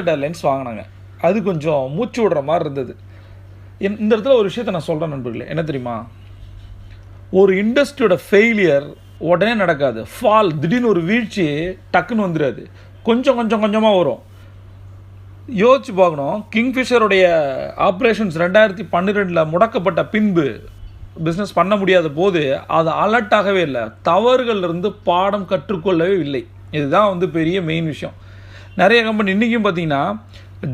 Airlines வாங்கினாங்க. அது கொஞ்சம் மூச்சு விடுற மாதிரி இருந்தது. இந்த இந்த இடத்துல ஒரு விஷயத்தை நான் சொல்கிறேன் நண்பர்களே. என்ன தெரியுமா? ஒரு இண்டஸ்ட்ரியோட ஃபெயிலியர் உடனே நடக்காது. ஃபால் திடீர்னு ஒரு வீழ்ச்சி டக்குன்னு வந்துடாது கொஞ்சம் கொஞ்சம் கொஞ்சமாக வரும். யோசிச்சு பார்க்கணும். கிங்ஃபிஷருடைய ஆப்ரேஷன்ஸ் ரெண்டாயிரத்தி பன்னிரெண்டில் முடக்கப்பட்ட பின்பு பிஸ்னஸ் பண்ண முடியாத போது அது அலர்ட் ஆகவே இல்லை. தவறுகள்லேருந்து பாடம் கற்றுக்கொள்ளவே இல்லை. இதுதான் வந்து பெரிய மெயின் விஷயம். நிறைய கம்பெனி இன்றைக்கும் பார்த்தீங்கன்னா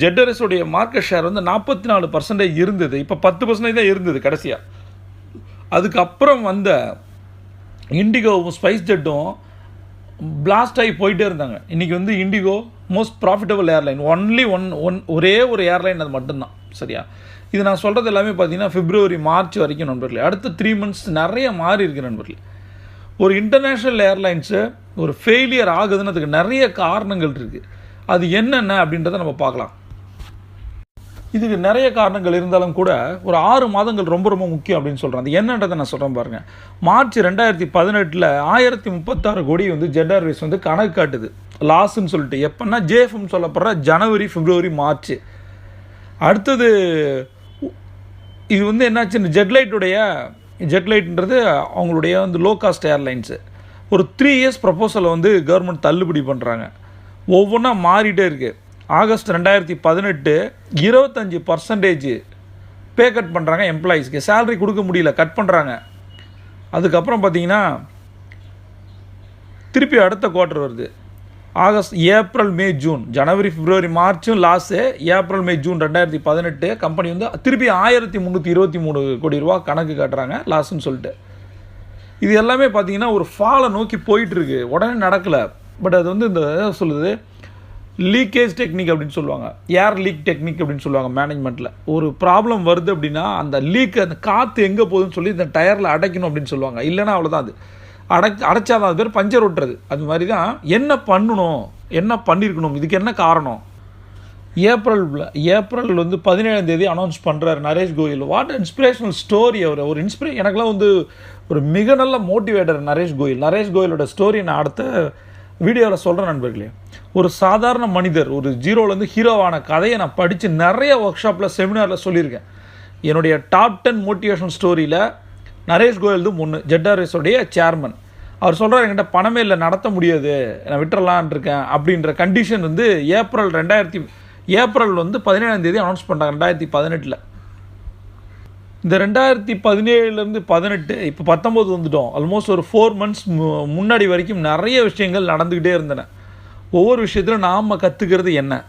ஜெட்டரஸுடைய மார்க்கெட் ஷேர் வந்து நாற்பத்தி நாலு பர்சன்டேஜ் இருந்தது. இப்போ பத்து பர்சன்டேஜ் தான் இருந்தது கடைசியாக அதுக்கப்புறம் வந்த இண்டிகோவும் ஸ்பைஸ் ஜெட்டும் பிளாஸ்ட் ஆகி போயிட்டே இருந்தாங்க. இன்றைக்கி வந்து IndiGo most profitable airline only one one ஒரே ஒரு ஏர்லைன் அது மட்டும்தான். சரியா? இது நான் சொல்கிறது எல்லாமே பார்த்தீங்கன்னா பிப்ரவரி மார்ச் வரைக்கும் நண்பர்களே. அடுத்த த்ரீ மந்த்ஸ் நிறைய மாறி இருக்கு நண்பர்களே. ஒரு இன்டர்நேஷ்னல் ஏர்லைன்ஸு ஒரு ஃபெயிலியர் ஆகுதுன்னு அதுக்கு நிறைய காரணங்கள் இருக்குது அது என்னென்ன அப்படின்றத நம்ம பார்க்கலாம். இதுக்கு நிறைய காரணங்கள் இருந்தாலும் கூட ஒரு ஆறு மாதங்கள் ரொம்ப ரொம்ப முக்கியம் அப்படின்னு சொல்கிறேன் அது என்னன்றதை நான் சொல்கிறேன் பாருங்கள் மார்ச் ரெண்டாயிரத்தி பதினெட்டில் ஆயிரத்தி முப்பத்தாறு கோடி வந்து ஜெட் ஏர்வேஸ் வந்து கணக்கு காட்டுது. லாஸ்ன்னு சொல்லிட்டு. எப்போன்னா ஜேஎஃப்எம் சொல்லப்படுற ஜனவரி பிப்ரவரி மார்ச். அடுத்தது இது வந்து என்னாச்சுன்னு ஜெட்லைட்டுடைய ஜெட்லைட்ன்றது அவங்களுடைய வந்து லோ காஸ்ட் ஏர்லைன்ஸு ஒரு த்ரீ இயர்ஸ் ப்ரப்போசலை வந்து கவர்மெண்ட் தள்ளுபடி பண்ணுறாங்க ஒவ்வொன்றா மாறிட்டே இருக்குது ஆகஸ்ட் ரெண்டாயிரத்தி பதினெட்டு இருபத்தஞ்சி பர்சன்டேஜ் பே கட் பண்ணுறாங்க எம்ப்ளாயீஸ்க்கு சேலரி கொடுக்க முடியல கட் பண்ணுறாங்க அதுக்கப்புறம் பார்த்தீங்கன்னா திருப்பி அடுத்த குவார்ட்டர் வருது. August April May June. ஜனவரி பிப்ரவரி மார்ச்சும் லாஸ்ட்டு ஏப்ரல் மே ஜூன் ரெண்டாயிரத்தி பதினெட்டு கம்பெனி வந்து திருப்பி ஆயிரத்தி முந்நூற்றி இருபத்தி மூணு கோடி ரூபா கணக்கு காட்டுறாங்க லாஸ்ன்னு சொல்லிட்டு. இது எல்லாமே பார்த்தீங்கன்னா ஒரு ஃபாலை நோக்கி போயிட்டுருக்கு உடனே நடக்கலை. பட் அது வந்து இந்த என்ன சொல்லுது லீக்கேஜ் டெக்னிக் அப்படின்னு சொல்லுவாங்க. ஏர் லீக் டெக்னிக் அப்படின்னு சொல்லுவாங்க மேனேஜ்மெண்ட்டில் ஒரு ப்ராப்ளம் வருது அப்படின்னா அந்த லீக் அந்த காற்று எங்கே போகுதுன்னு சொல்லி இந்த டயரில் அடைக்கணும் அப்படின்னு சொல்லுவாங்க. இல்லைனா அவ்வளோதான் அது. அடை அடைச்சாதான் அது. பேர் பஞ்சர் ஓட்டுறது அது மாதிரி தான் என்ன பண்ணணும்? என்ன பண்ணியிருக்கணும் இதுக்கு என்ன காரணம்? ஏப்ரல் ஏப்ரல் வந்து பதினேழாம் தேதி அனௌன்ஸ் பண்ணுறாரு Naresh Goyal. What inspirational story அவர். ஒரு இன்ஸ்பிரே எனக்குலாம் வந்து ஒரு மிக நல்ல மோட்டிவேட்டர் நரேஷ் கோயல். நரேஷ் கோயலோட ஸ்டோரி நான் அடுத்த வீடியோவில் சொல்கிறேன் நண்பர்களே. ஒரு சாதாரண மனிதர் ஒரு ஜீரோலேருந்து ஹீரோவான கதையை நான் படித்து நிறைய ஒர்க் ஷாப்பில் செமினாரில் சொல்லியிருக்கேன். என்னுடைய டாப் டென் மோட்டிவேஷன் ஸ்டோரியில் நரேஷ் கோயல் தான் ஒன்று ஜெட்டாரேஸோடைய சேர்மன் அவர் சொல்கிறார் என்கிட்ட பணமே இல்லை நடத்த முடியாது. நான் விட்டுறலான் இருக்கேன். அப்படின்ற கண்டிஷன் வந்து ஏப்ரல் ரெண்டாயிரத்தி ஏப்ரல் வந்து பதினேழாம் தேதி அனௌன்ஸ் பண்ணுறாங்க ரெண்டாயிரத்தி பதினெட்டில். இந்த ரெண்டாயிரத்தி பதினேழுலேருந்து பதினெட்டு இப்போ பத்தொம்போது வந்துட்டோம். ஆல்மோஸ்ட் ஒரு ஃபோர் மந்த்ஸ் முன்னாடி வரைக்கும் நிறைய விஷயங்கள் நடந்துக்கிட்டே இருந்தன. ஒவ்வொரு விஷயத்திலும் நாம் கற்றுக்கிறது என்ன?